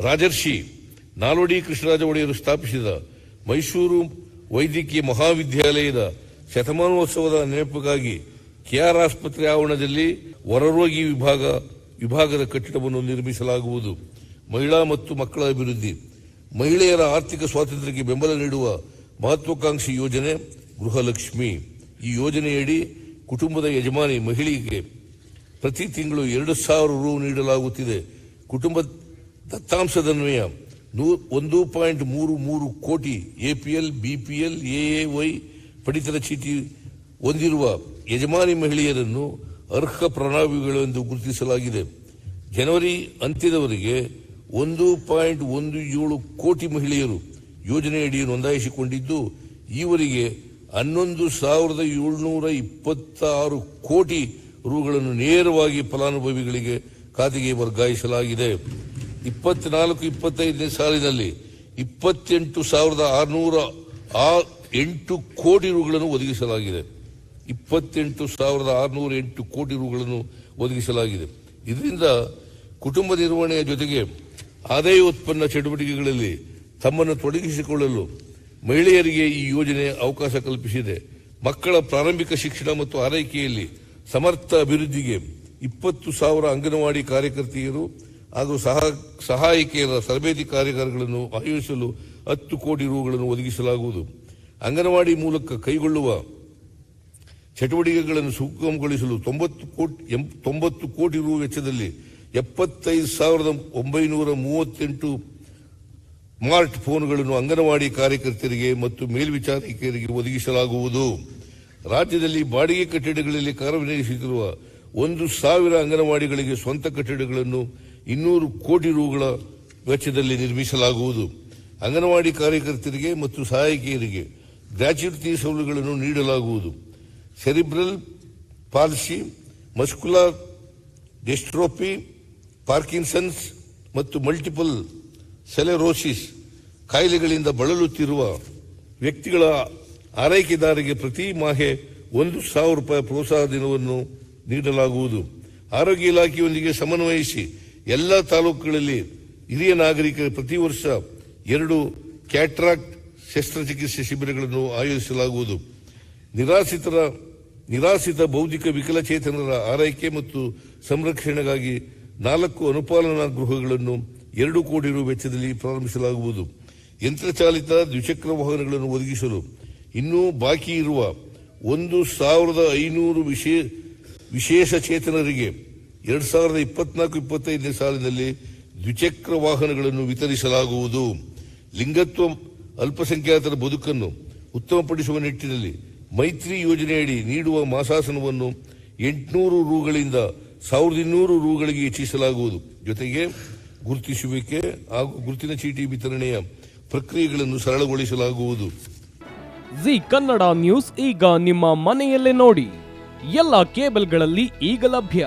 ರಾಜರ್ಷಿ ನಾಲ್ವಡಿ ಕೃಷ್ಣರಾಜ ಒಡೆಯರು ಸ್ಥಾಪಿಸಿದ ಮೈಸೂರು ವೈದ್ಯಕೀಯ ಮಹಾವಿದ್ಯಾಲಯದ ಶತಮಾನೋತ್ಸವದ ನೆನಪಿಗಾಗಿ ಕೆಆರ್ ಆಸ್ಪತ್ರೆ ಆವರಣದಲ್ಲಿ ಹೊರರೋಗಿ ವಿಭಾಗ, ವಿಭಾಗದ ಕಟ್ಟಡವನ್ನು ನಿರ್ಮಿಸಲಾಗುವುದು. ಮಹಿಳಾ ಮತ್ತು ಮಕ್ಕಳ ಅಭಿವೃದ್ಧಿ. ಮಹಿಳೆಯರ ಆರ್ಥಿಕ ಸ್ವಾತಂತ್ರ್ಯಕ್ಕೆ ಬೆಂಬಲ ನೀಡುವ ಮಹತ್ವಾಕಾಂಕ್ಷಿ ಯೋಜನೆ ಗೃಹಲಕ್ಷ್ಮಿ. ಈ ಯೋಜನೆಯಡಿ ಕುಟುಂಬದ ಯಜಮಾನಿ ಮಹಿಳೆಗೆ ಪ್ರತಿ ತಿಂಗಳು ಎರಡು ಸಾವಿರ ರು ನೀಡಲಾಗುತ್ತಿದೆ. ಕುಟುಂಬ ದತ್ತಾಂಶದನ್ವಯ ನೂ- ಒಂದು ಪಾಯಿಂಟ್ ಮೂರು ಮೂರು ಕೋಟಿ ಎಪಿಎಲ್ ಬಿಪಿಎಲ್ ಎಎವೈ ಪಡಿತರ ಚೀಟಿ ಹೊಂದಿರುವ ಯಜಮಾನಿ ಮಹಿಳೆಯರನ್ನು ಅರ್ಹ ಪ್ರಣಾಳಿಗಳು ಎಂದು ಗುರುತಿಸಲಾಗಿದೆ. ಜನವರಿ ಅಂತ್ಯದವರೆಗೆ ಒಂದು ಪಾಯಿಂಟ್ ಒಂದು ಏಳು ಕೋಟಿ ಮಹಿಳೆಯರು ಯೋಜನೆಯಡಿ ನೋಂದಾಯಿಸಿಕೊಂಡಿದ್ದು, ಈವರೆಗೆ ಹನ್ನೊಂದು ಸಾವಿರದ ಏಳ್ನೂರ ಇಪ್ಪತ್ತಾರು ಕೋಟಿ ರುಗಳನ್ನು ನೇರವಾಗಿ ಫಲಾನುಭವಿಗಳಿಗೆ ಖಾತೆಗೆ ವರ್ಗಾಯಿಸಲಾಗಿದೆ. ಇಪ್ಪತ್ನಾಲ್ಕು, ಇಪ್ಪತ್ತೈದನೇ ಸಾಲಿನಲ್ಲಿ ಇಪ್ಪತ್ತೆಂಟು ಸಾವಿರದ ಆರುನೂರ ಆ- ಎಂಟು ಕೋಟಿ ರುಗಳನ್ನು ಒದಗಿಸಲಾಗಿದೆ. ಇಪ್ಪತ್ತೆಂಟು ಸಾವಿರದ ಆರುನೂರ ಎಂಟು ಕೋಟಿ ರುಗಳನ್ನು ಒದಗಿಸಲಾಗಿದೆ. ಇದರಿಂದ ಕುಟುಂಬ ನಿರ್ವಹಣೆಯ ಜೊತೆಗೆ ಆದಾಯ ಉತ್ಪನ್ನ ಚಟುವಟಿಕೆಗಳಲ್ಲಿ ತಮ್ಮನ್ನು ತೊಡಗಿಸಿಕೊಳ್ಳಲು ಮಹಿಳೆಯರಿಗೆ ಈ ಯೋಜನೆ ಅವಕಾಶ ಕಲ್ಪಿಸಿದೆ. ಮಕ್ಕಳ ಪ್ರಾರಂಭಿಕ ಶಿಕ್ಷಣ ಮತ್ತು ಆರೈಕೆಯಲ್ಲಿ ಸಮರ್ಥ ಅಭಿವೃದ್ಧಿಗೆ ಇಪ್ಪತ್ತು ಸಾವಿರ ಅಂಗನವಾಡಿ ಕಾರ್ಯಕರ್ತೆಯರು ಹಾಗೂ ಸಹ ಸಹಾಯಕಿಯರ ತರಬೇತಿ ಕಾರ್ಯಗಾರಗಳನ್ನು ಆಯೋಜಿಸಲು ಹತ್ತು ಕೋಟಿ ರೂಗಳನ್ನು ಒದಗಿಸಲಾಗುವುದು. ಅಂಗನವಾಡಿ ಮೂಲಕ ಕೈಗೊಳ್ಳುವ ಚಟುವಟಿಕೆಗಳನ್ನು ಸುಗಮಗೊಳಿಸಲು ತೊಂಬತ್ತು ಕೋಟಿ ತೊಂಬತ್ತು ಕೋಟಿ ರೂ ವೆಚ್ಚದಲ್ಲಿ ಎಪ್ಪತ್ತೈದು ಸಾವಿರದ ಒಂಬೈನೂರ ಮೂವತ್ತೆಂಟು ಸ್ಮಾರ್ಟ್ ಫೋನ್ಗಳನ್ನು ಅಂಗನವಾಡಿ ಕಾರ್ಯಕರ್ತರಿಗೆ ಮತ್ತು ಮೇಲ್ವಿಚಾರಕಿಯರಿಗೆ ಒದಗಿಸಲಾಗುವುದು. ರಾಜ್ಯದಲ್ಲಿ ಬಾಡಿಗೆ ಕಟ್ಟಡಗಳಲ್ಲಿ ಕಾರ್ಯನಿರ್ವಹಿಸುತ್ತಿರುವ ಒಂದು ಸಾವಿರ ಅಂಗನವಾಡಿಗಳಿಗೆ ಸ್ವಂತ ಕಟ್ಟಡಗಳನ್ನು ಇನ್ನೂರು ಕೋಟಿ ರೂಗಳ ವೆಚ್ಚದಲ್ಲಿ ನಿರ್ಮಿಸಲಾಗುವುದು. ಅಂಗನವಾಡಿ ಕಾರ್ಯಕರ್ತರಿಗೆ ಮತ್ತು ಸಹಾಯಕಿಯರಿಗೆ ಗ್ರಾಚ್ಯುಟಿ ಸೌಲಭ್ಯಗಳನ್ನು ನೀಡಲಾಗುವುದು. Cerebral palsy, muscular dystrophy, Parkinson's ಮತ್ತು ಮಲ್ಟಿಪಲ್ ಸೆಲೆರೋಸಿಸ್ ಕಾಯಿಲೆಗಳಿಂದ ಬಳಲುತ್ತಿರುವ ವ್ಯಕ್ತಿಗಳ ಆರೈಕೆದಾರರಿಗೆ ಪ್ರತಿ ಮಾಹೆ ಒಂದು ಸಾವಿರ ರೂಪಾಯಿ ಪ್ರೋತ್ಸಾಹ ದಿನವನ್ನು ನೀಡಲಾಗುವುದು. ಆರೋಗ್ಯ ಇಲಾಖೆಯೊಂದಿಗೆ ಸಮನ್ವಯಿಸಿ ಎಲ್ಲ ತಾಲೂಕುಗಳಲ್ಲಿ ಹಿರಿಯ ನಾಗರಿಕರ ಪ್ರತಿ ವರ್ಷ ಎರಡು ಕ್ಯಾಟ್ರಾಕ್ಟ್ ಶಸ್ತ್ರಚಿಕಿತ್ಸೆ ಶಿಬಿರಗಳನ್ನು ಆಯೋಜಿಸಲಾಗುವುದು. ನಿರಾಸಿತರ ನಿರಾಸಿತ ಬೌದ್ಧಿಕ ವಿಕಲಚೇತನರ ಆರೈಕೆ ಮತ್ತು ಸಂರಕ್ಷಣೆಗಾಗಿ ನಾಲ್ಕು ಅನುಪಾಲನಾ ಗೃಹಗಳನ್ನು ಎರಡು ಕೋಟಿ ರೂಪಾಯಿ ವೆಚ್ಚದಲ್ಲಿ ಪ್ರಾರಂಭಿಸಲಾಗುವುದು. ಯಂತ್ರಚಾಲಿತ ದ್ವಿಚಕ್ರ ವಾಹನಗಳನ್ನು ಒದಗಿಸಲು ಇನ್ನೂ ಬಾಕಿ ಇರುವ ಒಂದು ಸಾವಿರದ ಐನೂರು ವಿಶೇ, ವಿಶೇಷ ಚೇತನರಿಗೆ ಎರಡ್ ಸಾವಿರದ ಇಪ್ಪತ್ನಾಲ್ಕು, ಇಪ್ಪತ್ತೈದನೇ ಸಾಲಿನಲ್ಲಿ ದ್ವಿಚಕ್ರ ವಾಹನಗಳನ್ನು ವಿತರಿಸಲಾಗುವುದು. ಲಿಂಗತ್ವ ಅಲ್ಪಸಂಖ್ಯಾತರ ಬದುಕನ್ನು ಉತ್ತಮಪಡಿಸುವ ನಿಟ್ಟಿನಲ್ಲಿ ಮೈತ್ರಿ ಯೋಜನೆಯಡಿ ನೀಡುವ ಮಾಸಾಸನವನ್ನು ಎಂಟುನೂರು ರೂಗಳಿಂದ ಸಾವಿರದ ಇನ್ನೂರು ರೂಗಳಿಗೆ ಹೆಚ್ಚಿಸಲಾಗುವುದು. ಜೊತೆಗೆ ಗುರುತಿಸುವಿಕೆ ಹಾಗೂ ಗುರುತಿನ ಚೀಟಿ ವಿತರಣೆಯ ಪ್ರಕ್ರಿಯೆಗಳನ್ನು ಸರಳಗೊಳಿಸಲಾಗುವುದು. ಜಿ ಕನ್ನಡ ನ್ಯೂಸ್ ಈಗ ನಿಮ್ಮ ಮನೆಯಲ್ಲೇ ನೋಡಿ. ಎಲ್ಲ ಕೇಬಲ್ಗಳಲ್ಲಿ ಈಗ ಲಭ್ಯ.